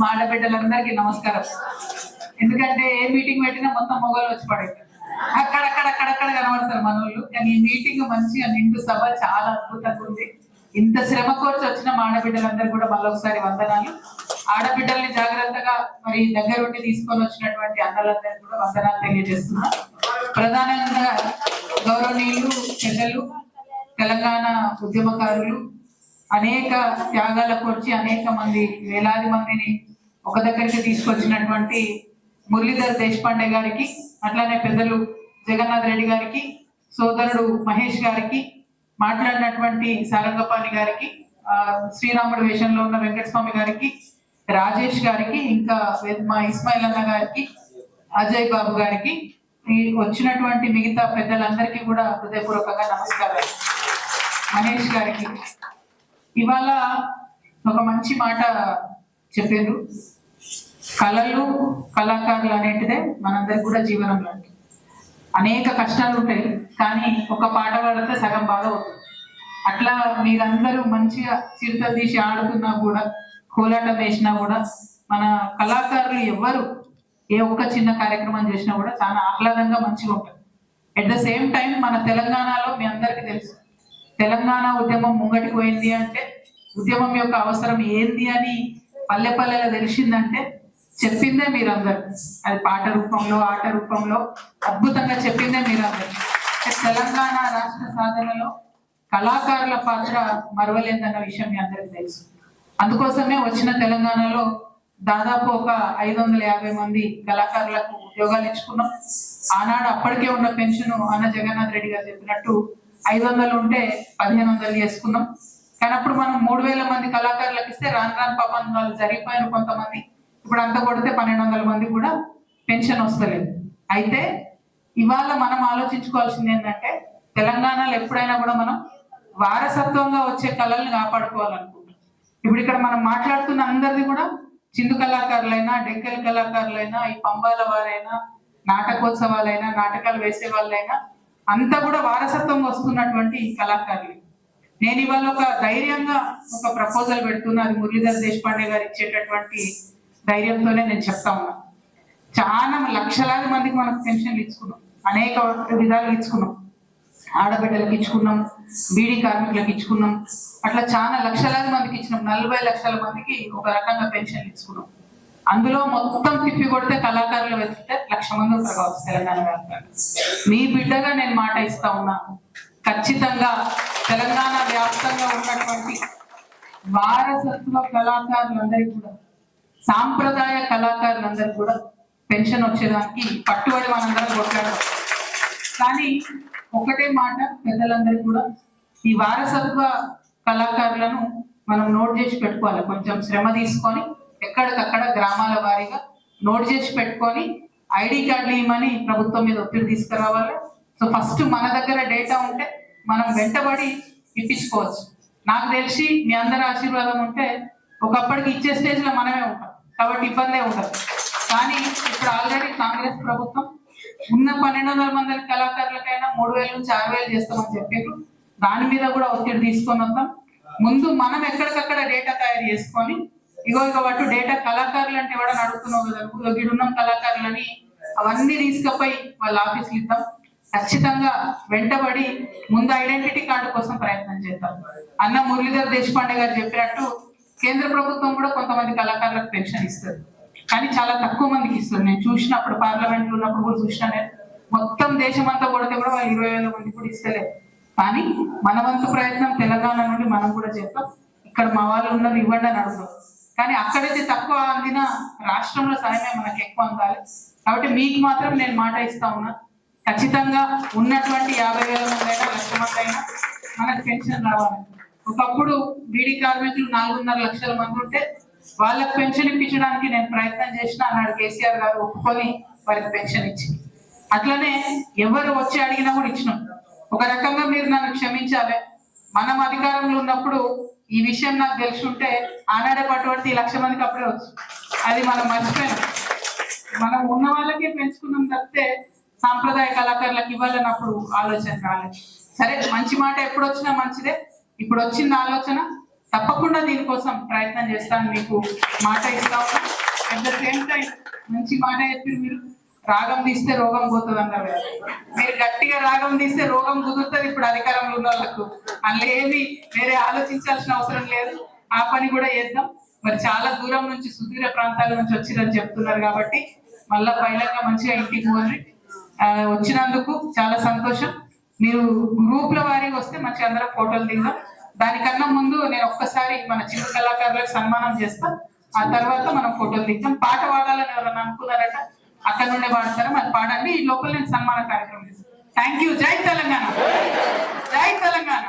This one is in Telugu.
మా ఆడబిడ్డలందరికీ నమస్కారం. ఎందుకంటే ఏ మీటింగ్ పెట్టినా మొత్తం మొగలు వచ్చి పడేది అక్కడక్కడ కనబడతారు మన కానీ ఈ మీటింగ్ మంచిగా నిండు సభ చాలా అద్భుతంగా ఉంది. ఇంత శ్రమ కోర్చి వచ్చిన మా ఆడబిడ్డలందరూ కూడా మళ్ళొకసారి వందనాలు. ఆడబిడ్డల్ని జాగ్రత్తగా మరి దగ్గరుండి తీసుకొని వచ్చినటువంటి అన్నలందరికీ కూడా వందనాలు తెలియజేస్తున్నా. ప్రధానంగా గౌరవనీయులు చెల్లెలు తెలంగాణ ఉద్యమకారులు అనేక త్యాగాల కోర్చి అనేక మంది వేలాది మందిని ఒక దగ్గరికి తీసుకొచ్చినటువంటి మురళీధర్ దేశపాండే గారికి అట్లానే పెద్దలు జగన్నాథ్ రెడ్డి గారికి సోదరుడు మహేష్ గారికి మాట్లాడినటువంటి సారంగపాణి గారికి శ్రీరాముడు వేషంలో ఉన్న వెంకటస్వామి గారికి రాజేష్ గారికి ఇంకా మా ఇస్మాయిల్ అన్న గారికి అజయ్ బాబు గారికి వచ్చినటువంటి మిగతా పెద్దలందరికీ కూడా హృదయపూర్వకంగా నమస్కారాలు. మహేష్ గారికి. ఇవాళ ఒక మంచి మాట చెప్పారు. కళలు కళాకారులు అనేటిదే మనందరికి కూడా జీవనం లాంటి అనేక కష్టాలు ఉంటాయి కానీ ఒక పాట పాడితే సగం బాధ అవుతుంది. అట్లా మీరందరూ మంచిగా చిరుత తీసి ఆడుతున్నా కూడా కోలాటం వేసినా కూడా మన కళాకారులు ఎవ్వరు ఏ ఒక్క చిన్న కార్యక్రమం చేసినా కూడా చాలా ఆహ్లాదంగా మంచిగా ఉంటుంది అట్ ద సేమ్ టైం మన తెలంగాణలో మీ అందరికీ తెలుసు. తెలంగాణ ఉద్యమం ముంగటికి పోయింది అంటే ఉద్యమం యొక్క అవసరం ఏంది అని పల్లె పల్లెలో తెలిసిందంటే చెప్పిందే మీరందరు. అది పాట రూపంలో ఆట రూపంలో అద్భుతంగా చెప్పిందే మీరందరు. తెలంగాణ రాష్ట్ర సాధనలో కళాకారుల పాత్ర మరవలేదన్న విషయం మీ అందరికి తెలుసు. అందుకోసమే వచ్చిన తెలంగాణలో దాదాపు ఒక ఐదు వందల యాభై మంది కళాకారులకు ఉద్యోగాలు ఇచ్చుకున్నాం. ఆనాడు అప్పటికే ఉన్న పెన్షన్ అన్న జగన్నాథ్ రెడ్డి గారు చెప్పినట్టు ఐదు వందలు ఉంటే పదిహేను వందలు చేసుకున్నాం. కానీ అప్పుడు మనం మూడు వేల మంది కళాకారులకు ఇస్తే రాను రాను పాపం వాళ్ళు జరిగిపోయిన కొంతమంది. ఇప్పుడు అంత కొడితే పన్నెండు వందల మంది కూడా పెన్షన్ వస్తలేదు. అయితే ఇవాళ మనం ఆలోచించుకోవాల్సింది ఏంటంటే తెలంగాణలో ఎప్పుడైనా కూడా మనం వారసత్వంగా వచ్చే కళల్ని కాపాడుకోవాలనుకుంటున్నాం. ఇప్పుడు ఇక్కడ మనం మాట్లాడుతున్న అందరిది కూడా చిందు కళాకారులైనా డెక్కల కళాకారులైనా ఈ పంబాల వారైనా నాటకోత్సవాలైనా నాటకాలు వేసే వాళ్ళైనా అంతా కూడా వారసత్వం వస్తున్నటువంటి కళాకారులు. నేను ఇవాళ ఒక ధైర్యంగా ఒక ప్రపోజల్ పెడుతున్నా అది మురళీధర్ దేశపాండే గారు ఇచ్చేటటువంటి ధైర్యంతోనే నేను చెప్తా ఉన్నా. చాలా లక్షలాది మందికి మనం పెన్షన్లు ఇచ్చుకున్నాం. అనేక విధాలు ఇచ్చుకున్నాం. ఆడబిడ్డలకు ఇచ్చుకున్నాం బీడీ కార్మికులకు ఇచ్చుకున్నాం. అట్లా చాలా లక్షలాది మందికి ఇచ్చినాం. నలభై లక్షల మందికి ఒక రకంగా పెన్షన్లు ఇచ్చుకున్నాం. అందులో మొత్తం తిప్పి కొడితే కళాకారులు వెతికితే లక్ష మంది ఉంటారు కావచ్చు తెలంగాణ వ్యాప్తంగా. మీ బిడ్డగా నేను మాట ఇస్తా ఉన్నా. ఖచ్చితంగా తెలంగాణ వ్యాప్తంగా ఉన్నటువంటి వారసత్వ కళాకారులందరికీ కూడా సాంప్రదాయ కళాకారులందరూ కూడా పెన్షన్ వచ్చేదానికి పట్టుబడి మనందరం కొట్లాడడం కానీ ఒకటే మాట పెద్దలందరూ కూడా ఈ వారసత్వ కళాకారులను మనం నోట్ చేసి పెట్టుకోవాలి. కొంచెం శ్రమ తీసుకొని ఎక్కడికక్కడ గ్రామాల వారీగా నోట్ చేసి పెట్టుకొని ఐడి కార్డులు ఇవ్వమని ప్రభుత్వం మీద ఒత్తిడి తీసుకురావాలి. సో ఫస్ట్ మన దగ్గర డేటా ఉంటే మనం వెంటబడి ఇప్పించుకోవచ్చు. నాకు తెలిసి మీ అందరి ఆశీర్వాదం ఉంటే ఒకప్పటికి ఇచ్చే స్టేజ్లో మనమే ఉంటాం. కాబట్టి ఇబ్బందే ఉండదు. కానీ ఇప్పుడు ఆల్రెడీ కాంగ్రెస్ ప్రభుత్వం ఉన్న పన్నెండు వందల మంది కళాకారులకైనా మూడు వేల నుంచి ఆరు వేలు చేస్తామని చెప్పారు దాని మీద కూడా ఒత్తిడి తీసుకొని వద్దాం. ముందు మనం ఎక్కడికక్కడ డేటా తయారు చేసుకొని ఇగో ఇక వాటి డేటా కళాకారులు అంటే ఎవడని అడుగుతున్నావు కదా? ఇగో గిడున్నాం కళాకారులని అవన్నీ తీసుకుపోయి వాళ్ళ ఆఫీస్కి ఇద్దాం. ఖచ్చితంగా వెంటబడి ముందు ఐడెంటిటీ కార్డు కోసం ప్రయత్నం చేద్దాం. అన్న మురళీధర్ దేశపాండే గారు చెప్పినట్టు కేంద్ర ప్రభుత్వం కూడా కొంతమంది కళాకారులకు పెన్షన్ ఇస్తుంది. కానీ చాలా తక్కువ మందికి ఇస్తుంది. నేను చూసినప్పుడు పార్లమెంట్లో ఉన్నప్పుడు కూడా చూసినా నేను మొత్తం దేశం అంతా కొడితే కూడా వాళ్ళు ఇరవై వేల మంది కూడా ఇస్తలేదు కానీ మన వంతు ప్రయత్నం తెలంగాణ నుండి మనం కూడా చేద్దాం. ఇక్కడ మా వాళ్ళు ఉన్నది ఇవ్వండి అని అడుగుతాం. కానీ అక్కడైతే తక్కువ అందిన రాష్ట్రంలో సహాయమే మనకి ఎక్కువ అందాలి. కాబట్టి మీకు మాత్రం నేను మాట ఇస్తా ఉన్నా. ఖచ్చితంగా ఉన్నటువంటి యాభై వేల మంది అయినా లక్ష మంది అయినా మనకు పెన్షన్ రావాలి. ఒకప్పుడు బీడీ కార్మికులు నాలుగున్నర లక్షల మంది ఉంటే వాళ్ళకి పెన్షన్ ఇప్పించడానికి నేను ప్రయత్నం చేసిన అన్నాడు కేసీఆర్ గారు ఒప్పుకొని వారికి పెన్షన్ ఇచ్చి అట్లనే ఎవరు వచ్చి అడిగినా కూడా ఇచ్చినాం. ఒక రకంగా మీరు నన్ను క్షమించాలి. మనం అధికారంలో ఉన్నప్పుడు ఈ విషయం నాకు తెలిసి ఉంటే ఆనాడే పట్టుబడితే ఈ లక్ష మందికి అప్పుడే వచ్చు. అది మనం మర్చిపోయినాం. మనం ఉన్న వాళ్ళకే పెంచుకున్నాం తప్పితే సాంప్రదాయ కళాకారులకు ఇవ్వాలన్నప్పుడు ఆలోచన రాలేదు. సరే మంచి మాట ఎప్పుడు వచ్చినా మంచిదే. ఇప్పుడు వచ్చింది ఆలోచన తప్పకుండా దీనికోసం ప్రయత్నం చేస్తాను మీకు మాట ఇస్తా అట్ ద సేమ్ టైం మంచి మాట చెప్పి మీరు రాగం తీస్తే రోగం పోతుంది అన్నారు కదా. మీరు గట్టిగా రాగం తీస్తే రోగం కుదురుతుంది ఇప్పుడు అధికారంలో ఉన్న వాళ్ళకు. అందులో వేరే ఆలోచించాల్సిన అవసరం లేదు. ఆ పని కూడా చేద్దాం. మరి చాలా దూరం నుంచి సుదూర ప్రాంతాల నుంచి వచ్చిరని చెప్తున్నారు కాబట్టి మళ్ళా పైలంగా మంచిగా ఇంటికి పోండి. వచ్చినందుకు చాలా సంతోషం. మీరు గ్రూప్ల వారి వస్తే మంచి అందరం ఫోటోలు దిగుదాం. దానికన్నా ముందు నేను ఒక్కసారి మన చిన్న కళాకారులకు సన్మానం చేస్తా. ఆ తర్వాత మనం ఫోటోలు దిగుతాం. పాట పాడాలని ఎవరైనా అనుకున్నారట అక్కడ నుండే పాడతారా మరి పాడండి. ఈ లోపల నేను సన్మాన కార్యక్రమం చేస్తాను థ్యాంక్ యూ జై తెలంగాణ. జై తెలంగాణ.